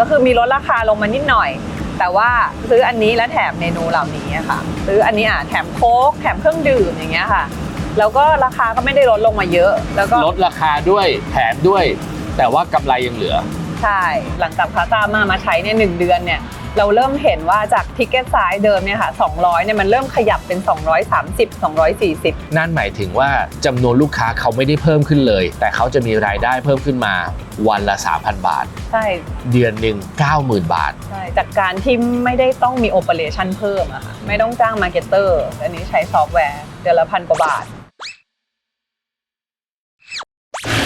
ก็คือมีลดราคาลงมานิดหน่อย แต่ว่าซื้ออันนี้แล้วแถมเมนูเหล่านี้อะค่ะ ซื้ออันนี้อะแถมโค้กแถมเครื่องดื่มอย่างเงี้ยค่ะ แล้วก็ราคาก็ไม่ได้ลดลงมาเยอะ แล้วก็ลดราคาด้วยแถมด้วย แต่ว่ากำไรยังเหลือ ใช่ หลังจากพาซามามาใช้เนี่ยหนึ่งเดือนเนี่ย เราเริ่มเห็นว่าจากทิกเก็ตไซส์เดิมเนี่ยค่ะ 200 เนี่ยมันเริ่มขยับเป็น 230 240 นั่นหมายถึงว่าจำนวนลูกค้าเขาไม่ได้เพิ่มขึ้นเลย แต่เขาจะมีรายได้เพิ่มขึ้นมาวันละ 3,000 บาท ใช่ เดือนหนึ่ง90,000 บาท ใช่ จากการที่ไม่ได้ต้องมีโอเปอเรชั่นเพิ่มอะค่ะไม่ต้องจ้างมาร์เก็ตเตอร์อันนี้ใช้ซอฟต์แวร์เดือนละพันกว่าบาท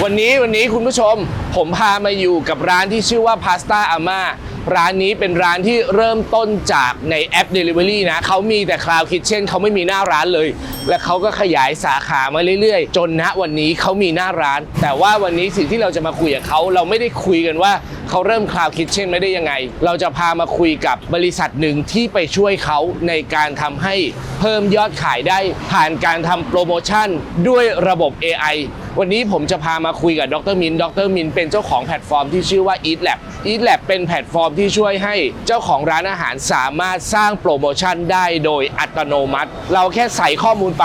วันนี้วันนี้คุณผู้ชม ผมพามาอยู่กับร้านที่ชื่อว่าพาสต้าอาม่า ร้านนี้เป็นร้านที่เริ่มต้นจากในแอป Delivery นะเขามีแต่ Cloud Kitchen เขาไม่มีหน้าร้านเลย และเขาก็ขยายสาขามาเรื่อยๆ จนณวันนี้เขามีหน้าร้าน แต่ว่าวันนี้สิ่งที่เราจะมาคุยกับเขาเราไม่ได้คุยกันว่าเขาเริ่ม Cloud Kitchen ไม่ได้ยังไง เราจะพามาคุยกับบริษัทหนึ่งที่ไปช่วยเขาในการทำให้เพิ่มยอดขายได้ ผ่านการทำโปรโมชั่นด้วยระบบ AI วันนี้ผมจะพามาคุยกับดรมิน ดรมินเป็นเจ้าของแพลตฟอร์มที่ชื่อว่า Eat Lab Eat Lab เป็นแพลตฟอร์มที่ช่วยให้เจ้าของร้านอาหารสามารถสร้างโปรโมชั่นได้โดยอัตโนมัติ เราแค่ใส่ข้อมูลไป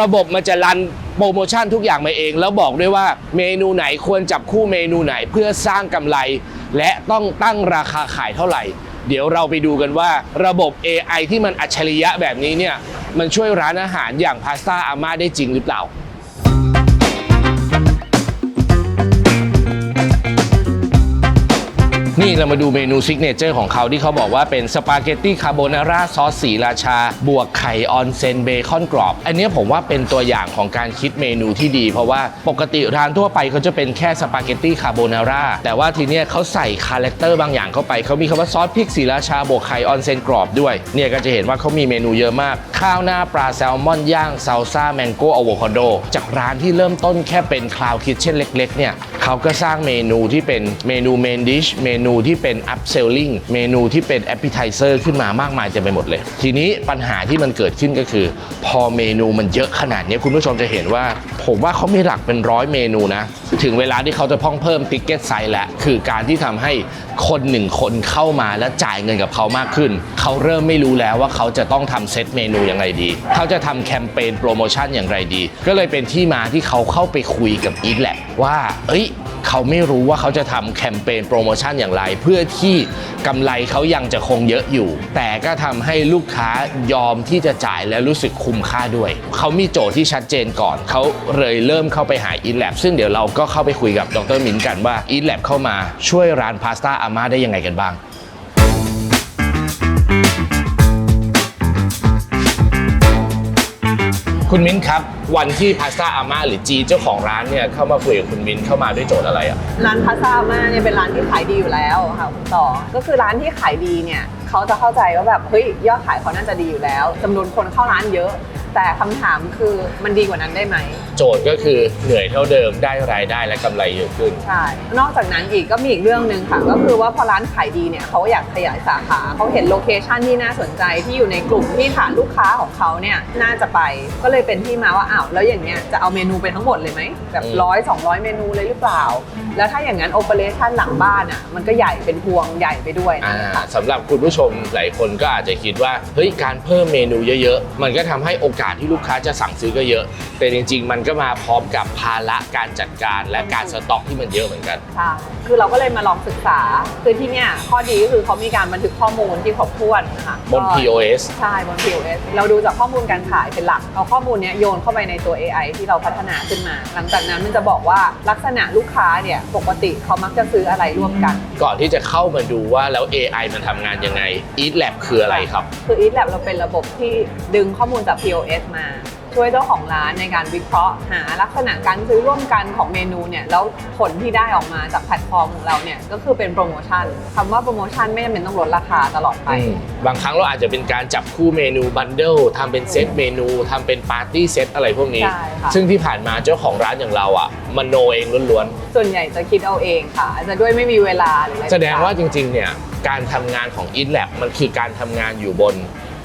ระบบมันจะรันโปรโมชั่นทุกอย่างมาเอง แล้วบอกด้วยว่าเมนูไหนควรจับคู่เมนูไหนเพื่อสร้างกำไร และต้องตั้งราคาขายเท่าไหร่ เดี๋ยวเราไปดูกันว่าระบบ AI ที่มันอัจฉริยะแบบนี้เนี่ยมันช่วยร้านอาหารอย่างพาสต้าอาม่าได้จริงหรือเปล่า นี่เรามาดูเมนูซิกเนเจอร์ของเขาที่เขาบอกว่าเป็นสปาเกตตี้คาโบนาร่าซอสสีราชา บวกไข่ออนเซนเบคอนกรอบ อันนี้ผมว่าเป็นตัวอย่างของการคิดเมนูที่ดี เพราะว่าปกติร้านทั่วไปเขาจะเป็นแค่สปาเกตตี้คาโบนาร่าแต่ว่าทีเนี้ยเขาใส่คาแรคเตอร์บางอย่างเข้าไปเขามีคำว่าซอสพริกสีราชาบวกไข่ออนเซนกรอบด้วย เนี่ยก็จะเห็นว่าเขามีเมนูเยอะมาก ข้าวหน้าปลาแซลมอนย่างซาลซ่าแมงโก้อะโวคาโดจากร้านที่เริ่มต้นแค่เป็นคลาวคิทเช่นเล็ก ๆ เนี่ยเขาก็สร้างเมนูที่เป็นเมนูเมนดิชเมนนูที่เป็น upselling เมนูที่เป็น appetizer ขึ้นมามากมายเต็มไปหมดเลย ทีนี้ปัญหาที่มันเกิดขึ้นก็คือ พอเมนูมันเยอะขนาดนี้คุณผู้ชมจะเห็นว่า ผมว่าเขามีหลักเป็นร้อยเมนูนะ ถึงเวลาที่เขาจะพ้องเพิ่มติ๊กเก็ตไซส์แหล้วคือการที่ทำให้คนหนึ่งคนเข้ามาแล้วจ่ายเงินกับเขามากขึ้น เขาเริ่มไม่รู้แล้วว่าเขาจะต้องทำเซตเมนูอย่างไรดี เขาจะทำแคมเปญโปรโมชั่นอย่างไรดี ก็เลยเป็นที่มาที่เขาเข้าไปคุยกับอีทแหละว่า เอ้ย เขาไม่รู้ว่าเขาจะทำแคมเปญโปรโมชั่นอย่างไร เพื่อที่กำไรเขายังจะคงเยอะอยู่ แต่ก็ทำให้ลูกค้ายอมที่จะจ่ายและรู้สึกคุ้มค่าด้วย เขามีโจทย์ที่ชัดเจนก่อน เขาเลยเริ่มเข้าไปหา e l a b ซึ่งเดี๋ยวเราก็เข้าไปคุยกับดรมินกันว่า e l a b เข้ามาช่วยร้านพาสต้าอาม่าได้ยังไงกันบ้าง คุณมิ้นครับ วันที่พาสต้าอาม่าหรือจีเจ้าของร้านเนี่ยเข้ามาคุยกับคุณมิ้นเข้ามาด้วยโจทย์อะไรอะร้านพาสตาอาม่าเนี่ยเป็นร้านที่ขายดีอยู่แล้วค่ะคุณต่อ ก็คือร้านที่ขายดีเนี่ยเขาจะเข้าใจว่าแบบเฮ้ยยอดขายเขาน่าจะดีอยู่แล้วจำนวนคนเข้าร้านเยอะ แต่คำถามคือมันดีกว่านั้นได้ไหม โจทย์ก็คือเหนื่อยเท่าเดิมได้รายได้และกำไรเยอะขึ้น ใช่ นอกจากนั้นอีกก็มีอีกเรื่องหนึ่งค่ะ ก็คือว่าพอร้านขายดีเนี่ยเขาอยากขยายสาขาเขาเห็นโลเคชันที่น่าสนใจที่อยู่ในกลุ่มที่ฐานลูกค้าของเขาเนี่ยน่าจะไปก็เลยเป็นที่มาว่าอ้าวแล้วอย่างเงี้ยจะเอาเมนูไปทั้งหมดเลยไหมแบบอืม ร้อยสองร้อยเมนูเลยหรือเปล่า แล้วถ้าอย่างนั้นโอเปอเรชันหลังบ้านอะมันก็ใหญ่เป็นพวงใหญ่ไปด้วยอ่านะคะ สำหรับคุณผู้ชมหลายคนก็อาจจะคิดว่าเฮ้ยการเพิ่มเมนูเยอะๆ มันก็ทำให้โอกาสที่ลูกค้าจะสั่งซื้อก็เยอะ แต่จริง ๆ มันก็มาพร้อมกับภาระการจัดการและการสต็อกที่มันเยอะเหมือนกันใช่คือเราก็เลยมาลองศึกษา คือที่เนี่ยข้อดีก็คือเขามีการบันทึกข้อมูลที่ครบถ้วนนะคะบน ก็ POS ใช่บน POS เราดูจากข้อมูลการขายเป็นหลัก เอาข้อมูลเนี้ยโยนเข้าไปในตัว AI ที่เราพัฒนาขึ้นมา หลังจากนั้นมันจะบอกว่าลักษณะลูกค้าเนี่ยปกติเขามักจะซื้ออะไรร่วมกัน ก่อนที่จะเข้ามาดูว่าแล้ว AI มันทำงานยังไง Eat Lab คืออะไรครับ คือ Eat Lab เราเป็นระบบที่ดึงข้อมูลจาก POS มา ช่วยเจ้าของร้านในการวิเคราะห์ หาลักษณะการซื้อร่วมกันของเมนูเนี่ยแล้วผลที่ได้ออกมาจากแพลตฟอร์มของเราเนี่ยก็คือเป็นโปรโมชั่นคำว่าโปรโมชั่นไม่จำเป็นต้องลดราคาตลอดไป บางครั้งเราอาจจะเป็นการจับคู่เมนูบันเดิลทำเป็นเซตเมนูทำเป็นปาร์ตี้เซตอะไรพวกนี้ ใช่ค่ะ ซึ่งที่ผ่านมาเจ้าของร้านอย่างเราอะมันโนเองล้วนๆส่วนใหญ่จะคิดเอาเองค่ะ อาจจะด้วยไม่มีเวลาหรืออะไรแสดงว่าจริงๆ เนี่ยการทำงานของ e a t Lab มันคือการทำงานอยู่บน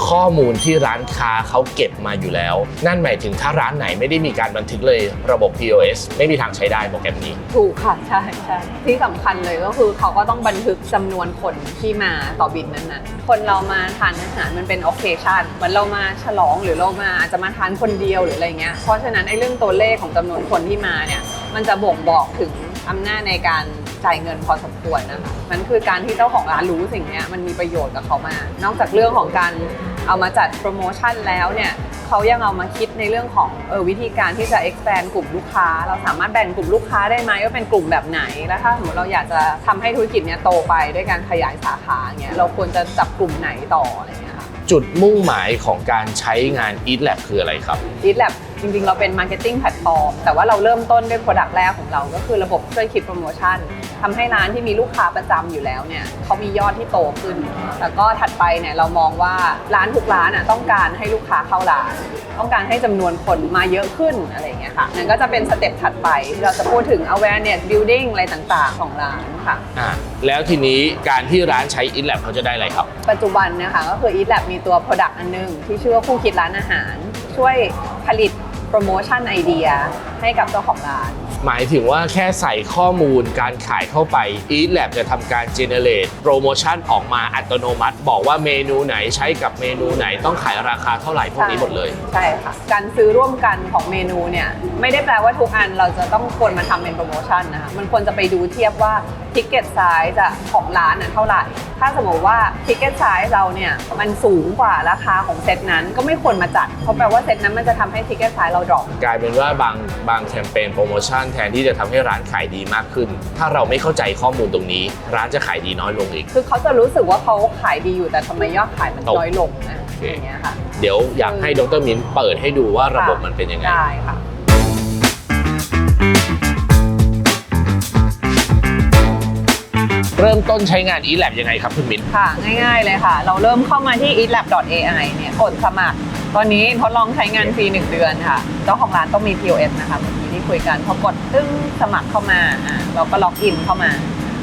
ข้อมูลที่ร้านค้าเขาเก็บมาอยู่แล้ว นั่นหมายถึงถ้าร้านไหนไม่ได้มีการบันทึกเลยระบบ POS ไม่มีทางใช้ได้โปรแกรมนี้ ถูกค่ะ ใช่ใช่ที่สำคัญเลยก็คือเขาก็ต้องบันทึกจำนวนคนที่มาต่อบินนั้นๆ คนเรามาทานอาหารมันเป็น occasion เหมือนเรามาฉลองหรือเรามาอาจจะมาทานคนเดียวหรืออะไรเงี้ยเพราะฉะนั้นไอ้เรื่องตัวเลขของจำนวนคนที่มาเนี่ย มันจะบ่งบอกถึงอำนาจในการจ่ายเงินพอสมควรนะคะมันคือการที่เจ้าของร้านรู้สิ่งเนี้ยมันมีประโยชน์กับเขามาก นอกจากเรื่องของการเอามาจัดโปรโมชั่นแล้วเนี่ยเขายังเอามาคิดในเรื่องของเออวิธีการที่จะ expand กลุ่มลูกค้า เราสามารถแบ่งกลุ่มลูกค้าได้ไหมว่าเป็นกลุ่มแบบไหน แล้วถ้าสมมติเราอยากจะทำให้ธุรกิจเนี้ยโตไปด้วยการขยายสาขาเงี้ยเราควรจะจับกลุ่มไหนต่ออะไรเงี้ยค่ะจุดมุ่งหมายของการใช้งาน Eat Lab คืออะไรครับ Eat Lab จริงๆ เราเป็น marketing platform แต่ว่าเราเริ่มต้นด้วย product แรกของเรา ก็คือระบบช่วยคิดโปรโมชั่นทำให้ร้านที่มีลูกค้าประจำอยู่แล้วเนี่ยเขามียอดที่โตขึ้น แล้วก็ถัดไปเนี่ยเรามองว่าร้านทุกร้านอะต้องการให้ลูกค้าเข้าร้าน ต้องการให้จำนวนคนมาเยอะขึ้นอะไรอย่างเงี้ยค่ะนั่นก็จะเป็นสเต็ปถัดไปที่เราจะพูดถึง awareness building อะไรต่างๆ ของร้านค่ะอ่าแล้วทีนี้การที่ร้านใช้ Eat Lab เขาจะได้อะไรครับ ปัจจุบันเนะคะก็คือ Eat Lab มีตัว Product อันหนึงที่ชื่อว่าคู่คิดร้านอาหาร ช่วยผลิตโป รโมชั่นไอเดียให้กับเจ้าของร้าน หมายถึงว่าแค่ใส่ข้อมูลการขายเข้าไป Eat Lab จะทำการ generate โปรโมชั่นออกมาอัตโนมัติ บอกว่าเมนูไหนใช้กับเมนูไหนต้องขายราคาเท่าไหร่พวกนี้หมดเลย ใช่ค่ะ การซื้อร่วมกันของเมนูเนี่ย ไม่ได้แปลว่าทุกอันเราจะต้องควรมาทำเป็นโปรโมชั่นนะคะมันควรจะไปดูเทียบว่า ทิกเก็ตไซส์ของร้านน่ะเท่าไหร่ ถ้าสมมติว่าทิกเก็ตไซส์เราเนี่ยมันสูงกว่าราคาของเซตนั้นก็ไม่ควรมาจัด เพราะแปลว่าเซตนั้นมันจะทำให้ทิกเก็ตไซส์เราดรอปกลายเป็นว่าบางบางแคมเปญโปรโมชั่นแทนที่จะทำให้ร้านขายดีมากขึ้น ถ้าเราไม่เข้าใจข้อมูลตรงนี้ ร้านจะขายดีน้อยลงอีก คือเขาจะรู้สึกว่าเขาขายดีอยู่แต่ทำไมยอดขายมันตกน้อยลงนะโอเคอย่างเงี้ยค่ะ เดี๋ยวอยากให้ดรมินเปิดให้ดูว่าระบบมันเป็นยังไง ได้ค่ะ เริ่มต้นใช้งาน Eat Lab ยังไงครับคุณมินค่ะ ง่ายๆเลยค่ะ เราเริ่มเข้ามาที่ eatlab.ai เนี่ยกดสมัคร ตอนนี้ทดลองใช้งานฟรี 1 เดือนค่ะ เจ้าของร้านต้องมี POS นะคะเมื่อกี้ที่คุยกันพอกดตึ้งสมัครเข้ามาอะเราก็ล็อกอินเข้ามา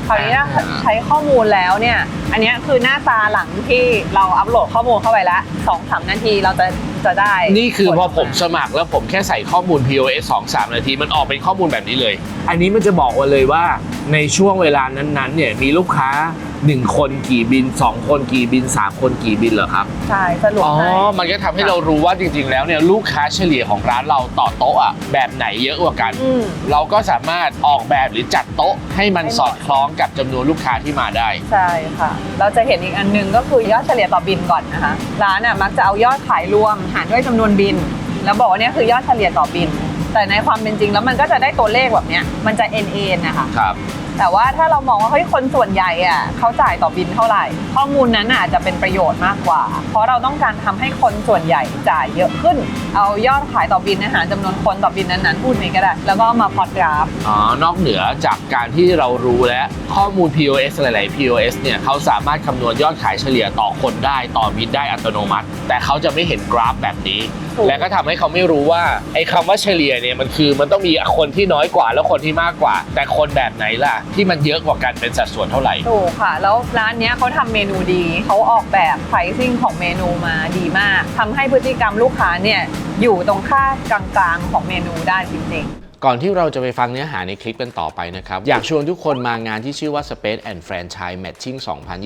คราวนี้ถ้าอ่า ใช้ข้อมูลแล้วเนี่ย อันเนี้ยคือหน้าตาหลังที่เราอัปโหลดข้อมูลเข้าไปแล้ว2อสนาทีเราจะจะได้นี่คือพอผมผลสมัครแล้วผมแค่ใส่ข้อมูล POS 2 3 นาที มันออกเป็นข้อมูลแบบนี้เลย อันนี้มันจะบอกว่าเลยว่า ในช่วงเวลานั้นๆเนี่ยมีลูกค้า 1 คนกี่บิน 2 คนกี่บิน 3 คนกี่บินเหรอครับ ใช่สรุปอ๋อ ให้มันก็ทำให้เรารู้ว่าจริง ๆ แล้วเนี่ยลูกค้าเฉลี่ยของร้านเราต่อโต๊ะอะแบบไหนเยอะกว่ากัน อืม เราก็สามารถออกแบบหรือจัดโต๊ะให้มันให้เหสมาะอดคล้องกับจำนวนลูกค้าที่มาได้ ใช่ค่ะ เราจะเห็นอีกอันหนึงก็คือยอดเฉลี่ยต่อบินก่อนนะคะ ร้านอะมักจะเอายอดขายรวมหารด้วยจำนวนบิน แล้วบอกว่าเนี่ยคือยอดเฉลี่ยต่อบิน แต่ในความเป็นจริงแล้วมันก็จะได้ตัวเลขแบบเนี้ยมันจะ n n นะคะครับแต่ว่าถ้าเรามองว่าเฮ้ยคนส่วนใหญ่อะเขาจ่ายต่อบินเท่าไหร่ ข้อมูลนั้นน่ะอาจจะเป็นประโยชน์มากกว่า เพราะเราต้องการทำให้คนส่วนใหญ่จ่ายเยอะขึ้น เอายอดขายต่อบินอาหารจำนวนคนต่อบินนั้นๆพูดนี้ก็ได้ แล้วก็เอามาพอดกราฟอ๋อนอกเหนือจากการที่เรารู้และข้อมูล POS หลาย ๆ POS เนี่ยเขาสามารถคำนวณยอดขายเฉลี่ยต่อคนได้ต่อบินได้อัตโนมัติ แต่เขาจะไม่เห็นกราฟแบบนี้ถูก และก็ทำให้เขาไม่รู้ว่าไอ้คำว่าเฉลี่ยเนี่ยมันคือมันต้องมีคนที่น้อยกว่าแล้วคนที่มากกว่า แต่คนแบบไหนล่ะ ที่มันเยอะกว่ากันเป็นสัดส่วนเท่าไหร่ถูกค่ะ แล้วร้านเนี้ยเขาทำเมนูดีเขาออกแบบ pricing ของเมนูมาดีมากทำให้พฤติกรรมลูกค้าเนี่ย อยู่ตรงค่ากลางๆของเมนูได้จริงๆก่อนที่เราจะไปฟังเนื้อหาในคลิปกันต่อไปนะครับ อยากชวนทุกคนมางานที่ชื่อว่า Space and Franchise Matching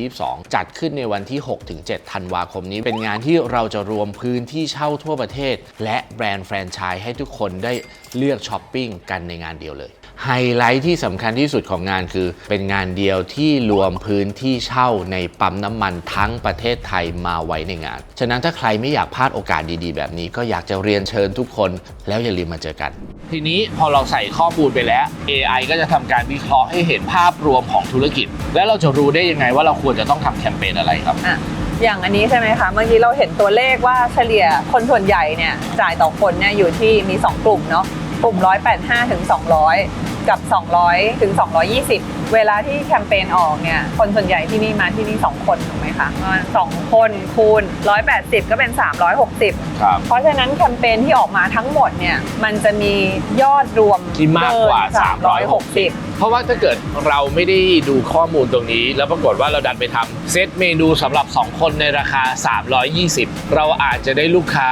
2022 จัดขึ้นในวันที่ 6-7 ธันวาคมนี้ เป็นงานที่เราจะรวมพื้นที่เช่าทั่วประเทศ และแบรนด์แฟรนไชส์ให้ทุกคนได้เลือกช้อปปิ้งกันในงานเดียวเลย ไฮไลท์ที่สำคัญที่สุดของงานคือ เป็นงานเดียวที่รวมพื้นที่เช่าในปั๊มน้ำมันทั้งประเทศไทยมาไว้ในงาน ฉะนั้นถ้าใครไม่อยากพลาดโอกาสดีๆ แบบนี้ก็อยากจะเรียนเชิญทุกคน แล้วอย่าลืมมาเจอกัน ทีนี้พอเราใส่ข้อมูลไปแล้ว AI ก็จะทำการวิเคราะห์ให้เห็นภาพรวมของธุรกิจ แล้วเราจะรู้ได้ยังไงว่าเราควรจะต้องทำแคมเปญอะไรครับ อะอย่างอันนี้ใช่ไหมคะเมื่อกี้เราเห็นตัวเลขว่าเฉลี่ยคนส่วนใหญ่เนี่ยจ่ายต่อคนเนี่ยอยู่ที่มี 2 กลุ่มเนาะ ปุ่ม 185ถึง200 กับ 200 ถึง 220 เวลาที่แคมเปญออกเนี่ย คนส่วนใหญ่ที่นี่มาที่นี่ 2 คนถูกไหมคะประมาณ2คนคูณ 180 ก็เป็น 360 ครับ เพราะฉะนั้นแคมเปญที่ออกมาทั้งหมดเนี่ย มันจะมียอดรวมที่มากกว่าเน360เพราะว่าถ้าเกิดเราไม่ได้ดูข้อมูลตรงนี้ แล้วปรากฏว่าเราดันไปทำเซตเมนูสำหรับ 2 คนในราคา 320 เราอาจจะได้ลูกค้า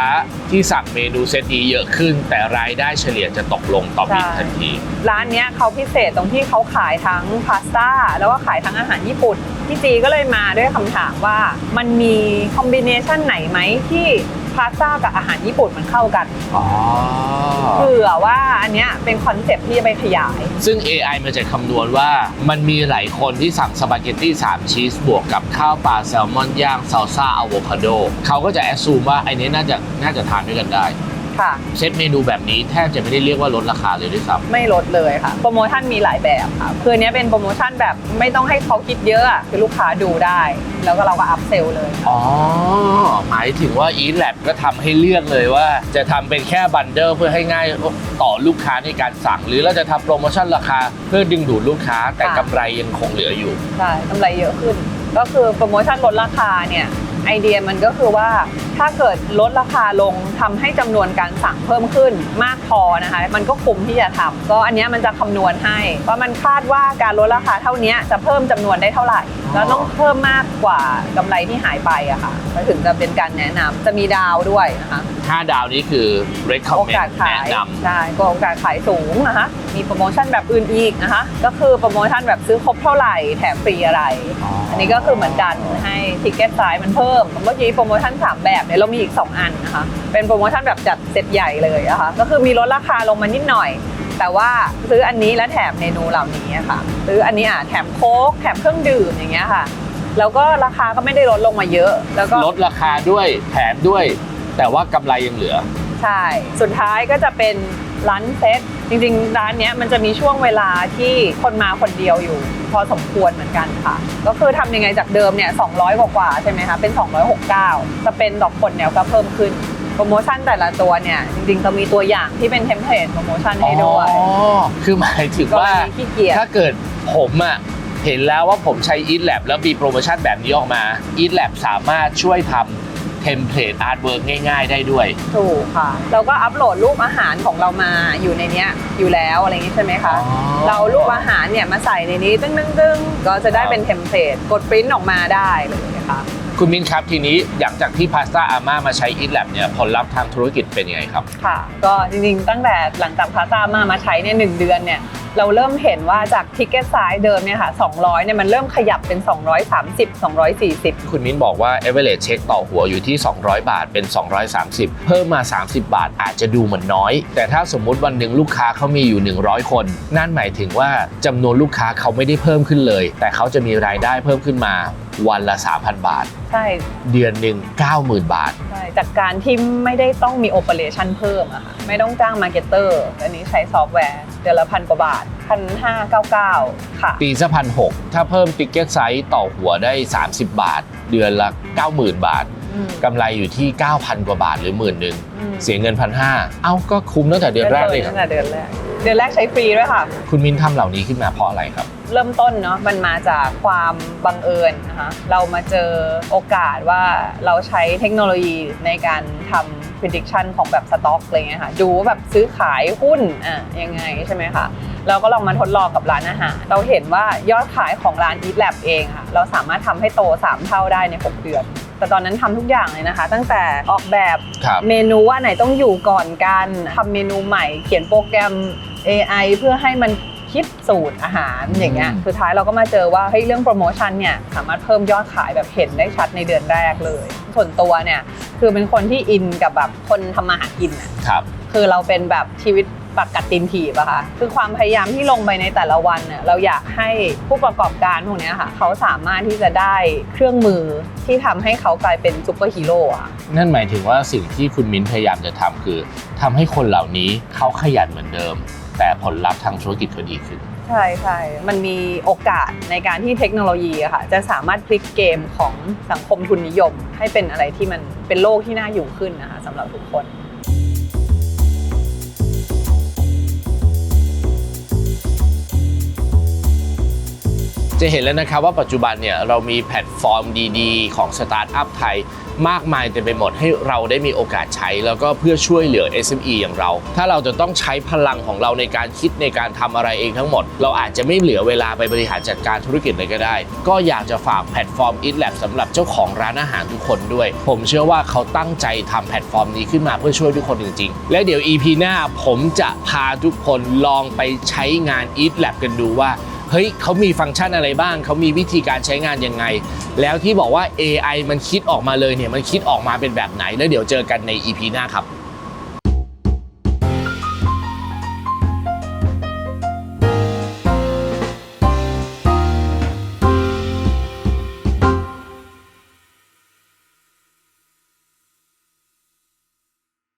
ที่สั่งเมนูเซตนี้เยอะขึ้น แต่รายได้เฉลี่ยจะตกลงต่อบิดใช่ทันที ร้านเนี้ยเขาพิเศษตรงที่เขาขายทั้งพาสต้าแล้วก็ขายทั้งอาหารญี่ปุ่นพี่จีก็เลยมาด้วยคำถามว่ามันมีคอมบิเนชันไหนไหมที่พาสต้ากับอาหารญี่ปุ่นมันเข้ากันอ๋อเผื่อว่าอันเนี้ยเป็นคอนเซปต์ที่จะไปขยาย ซึ่ง AI มันจะคำนวณว่ามันมีหลายคนที่สั่งสปาเกตตี้3ชีสบวกกับข้าวปลาแซลมอนย่างซาลซ่าอะโวคาโดเขาก็จะแอดซูมว่าไอ้นี้น่าจะน่าจะทานด้วยกันได้ ค่ะ เซตเมนูแบบนี้แทบจะไม่ได้เรียกว่าลดราคาเลยด้วยซ้ำไม่ลดเลยค่ะ โปรโมชั่นมีหลายแบบค่ะ คืออนเนี้ยเป็นโปรโมชั่นแบบไม่ต้องให้เขาคิดเยอะอะคือลูกค้าดูได้ แล้วก็เราก็อัพเซลเลยอ๋อ หมายถึงว่า e l a b ก็ทำให้เลือกเลยว่า จะทำเป็นแค่บันเดิลเพื่อให้ง่ายต่อลูกค้าในการสั่ง หรือเราจะทำโปรโมชั่นราคาเพื่อดึงดูดลูกค้าแต่ค่ะกำไรยังคงเหลืออยู่ ใช่กำไรเยอะขึ้น ก็คือโปรโมชั่นลดราคาเนี่ย ไอเดียมันก็คือว่าถ้าเกิดลดราคาลงทำให้จำนวนการสั่งเพิ่มขึ้นมากพอนะคะ มันก็คุ้มที่จะทำก็อันเนี้ยมันจะคำนวณให้ว่ามันคาดว่าการลดราคาเท่านี้จะเพิ่มจำนวนได้เท่าไหร่ แล้วต้องเพิ่มมากกว่ากำไรที่หายไปอะค่ะมันถึงจะเป็นการแนะนำจะมีดาวด้วยนะคะ5ดาวนี้คือโอ recommend กาสขายแนะนใช่ก็โอกาสขายสูงนะคะ มีโปรโมชั่นแบบอื่นอีกนะคะ ก็คือโปรโมชั่นแบบซื้อครบเท่าไหร่แถมฟรีอะไรำอันนี้ก็คือเหมือนกันให้ทิกเก็ตไซส์มันเพิ่ม เมื่อกี้โปรโมชั่น 3 แบบเนี่ยเรามีอีก 2 อันนะคะ เป็นโปรโมชั่นแบบจัดเซตใหญ่เลยนะคะก็คือมีลดราคาลงมานิดหน่อย แต่ว่าซื้ออันนี้แล้วแถมเมนูเหล่านี้ค่ะซื้ออันนี้อะแถมโค้กแถมเครื่องดื่มอย่างเงี้ยค่ะ แล้วก็ราคาก็ไม่ได้ลดลงมาเยอะ แล้วก็ลดราคาด้วยแถมด้วย แต่ว่ากำไรยังเหลือ ใช่ สุดท้ายก็จะเป็น ร้านเซ็ตจริงๆ ร้านเนี้ยมันจะมีช่วงเวลาที่คนมาคนเดียวอยู่ พอสมควรเหมือนกันค่ะ ก็คือทำยังไงจากเดิมเนี่ย200 กว่าๆใช่ไหมคะเป็น 269 จะเป็นดอกผลเนี่ยก็เพิ่มขึ้นโปรโมชั่นแต่ละตัวเนี่ย จริงๆจะมีตัวอย่างที่เป็นเทมเพลตโปรโมชั่นให้ด้วยอ๋อคือหมายถึงกรว่าณีขี้เกียจถ้าเกิดผมอะเห็นแล้วว่าผมใช้ e a t Lab แล้วมีโปรโมชั่นแบบนี้ออกมา e a t Lab สามารถช่วยทำ เทมเพลตอาร์ตเวิร์กง่ายๆ ได้ด้วย ถูกค่ะ เราก็อัปโหลดรูปอาหารของเรามาอยู่ในเนี้ยอยู่แล้วอะไรอย่างนี้ใช่ไหมคะ อ๋อเรารูปอาหารเนี่ยมาใส่ในนี้ตึ้งตึ้งตึ้งก็จะได้เป็นเทมเพลตกดปริ้นออกมาได้เลยค่ะ คุณมินครับทีนี้หลังจากที่พาสต้าอาม่ามาใช้ e a t Lab เนี่ยผลลัพธ์ทางธุรกิจเป็นยังไงครับ ค่ะ ก็จริงๆ ตั้งแต่หลังจากพาซ่ามามาใช้เนี่ยหนึ่งเดือนเนี่ยเราเริ่มเห็นว่าจากทิกเก็ตไซส์เดิมเนี่ยค่ะ 200 เนี่ยมันเริ่มขยับเป็น 230 240 คุณมิ้นบอกว่า average check ต่อหัวอยู่ที่ 200 บาทเป็น 230 เพิ่มมา 30 บาทอาจจะดูเหมือนน้อย แต่ถ้าสมมุติวันหนึ่งลูกค้าเขามีอยู่ 100 คน นั่นหมายถึงว่าจำนวนลูกค้าเขาไม่ได้เพิ่มขึ้นเลย แต่เขาจะมีรายได้เพิ่มขึ้นมา วันละ 3,000 บาท ใช่ เดือนหนึ่ง90,000 บาท ใช่ จากการที่ไม่ได้ต้องมีโอเปอเรชั่นเพิ่มอะค่ะไม่ต้องจ้างมาร์เก็ตเตอร์อันนี้ใช้ซอฟต์แวร์ เดือนละพันกว่าบาทพันห้าเก้าเก้าค่ะ ตีซะพันหถ้าเพิ่มติกเก็ตไซส์ต่อหัวได้ 30 บาท เดือนละ 90,000 บาทอืม กำไรอยู่ที่ 9,000 กว่าบาทหรือหมื่นหนึ่งอืมเสียเงินพันห้าเอ้าก็คุ้มตั้งแต่เดือนแรกเลยคตั้รับงแต่เดือนแรกเดือนแรกใช้ฟรีด้วยค่ะ คุณมิ้นทำเหล่านี้ขึ้นมาเพราะอะไรครับ เริ่มต้นเนาะมันมาจากความบังเอิญนะคะเรามาเจอโอกาสว่าเราใช้เทคโนโลยีในการทำ prediction ของแบบสต็อกอะไรเงี้ยค่ะดูว่าแบบซื้อขายหุ้นอะยังไงใช่ไหมคะเราก็ลองมาทดลองกับร้านอาหาร เราเห็นว่ายอดขายของร้าน Eat Lab เองค่ะเราสามารถทำให้โต 3 เท่าได้ใน 6 เดือน แต่ตอนนั้นทำทุกอย่างเลยนะคะ ตั้งแต่ออกแบบครับเมนูว่าไหนต้องอยู่ก่อนกันทำเมนูใหม่ เขียนโปรแกรม AI เพื่อให้มันคิดสูตรอาหารอย่างเงี้ยอืมสุดท้ายเราก็มาเจอว่าเฮ้ยเรื่องโปรโมชั่นเนี่ยสามารถเพิ่มยอดขายแบบเห็นได้ชัดในเดือนแรกเลย ส่วนตัวเนี่ยคือเป็นคนที่อินกับแบบคนทำมาหากินอะครับคือเราเป็นแบบชีวิต ปากกัดตินถีบอะค่ะคือความพยายามที่ลงไปในแต่ละวันเนี่ยเราอยากให้ผู้ประกอบการพวกเนี้ยค่ะเขาสามารถที่จะได้เครื่องมือที่ทำให้เขากลายเป็นซูเปอร์ฮีโร่อะนั่นหมายถึงว่าสิ่งที่คุณมิ้นพยายามจะทำคือทำให้คนเหล่านี้เขาขยันเหมือนเดิม แต่ผลลัพธ์ทางธุรกิจเขาดีขึ้นใช่ใช่มันมีโอกาสในการที่เทคโนโลยีอะค่ะ จะสามารถพลิกเกมของสังคมทุนนิยม ให้เป็นอะไรที่มันเป็นโลกที่น่าอยู่ขึ้นนะคะสำหรับทุกคน จะเห็นแล้วนะครับว่าปัจจุบันเนี่ยเรามีแพลตฟอร์มดีๆ ของสตาร์ทอัพไทย มากมายเต็มไปหมดให้เราได้มีโอกาสใช้ แล้วก็เพื่อช่วยเหลือ SME อย่างเรา ถ้าเราจะต้องใช้พลังของเราในการคิดในการทำอะไรเองทั้งหมด เราอาจจะไม่เหลือเวลาไปบริหารจัดการธุรกิจเลยก็ได้ ก็อยากจะฝากแพลตฟอร์ม e a t Lab สำหรับเจ้าของร้านอาหารทุกคนด้วย ผมเชื่อว่าเขาตั้งใจทำแพลตฟอร์มนี้ขึ้นมาเพื่อช่วยทุกคนจริงๆ และเดี๋ยว EP หน้าผมจะพาทุกคนลองไปใช้งาน e a t Lab กันดูว่า เฮ้ยเขามีฟังก์ชันอะไรบ้าง เขามีวิธีการใช้งานยังไง แล้วที่บอกว่า AI มันคิดออกมาเลยเนี่ยมันคิดออกมาเป็นแบบไหน แล้วเดี๋ยวเจอกันใน EP หน้าครับ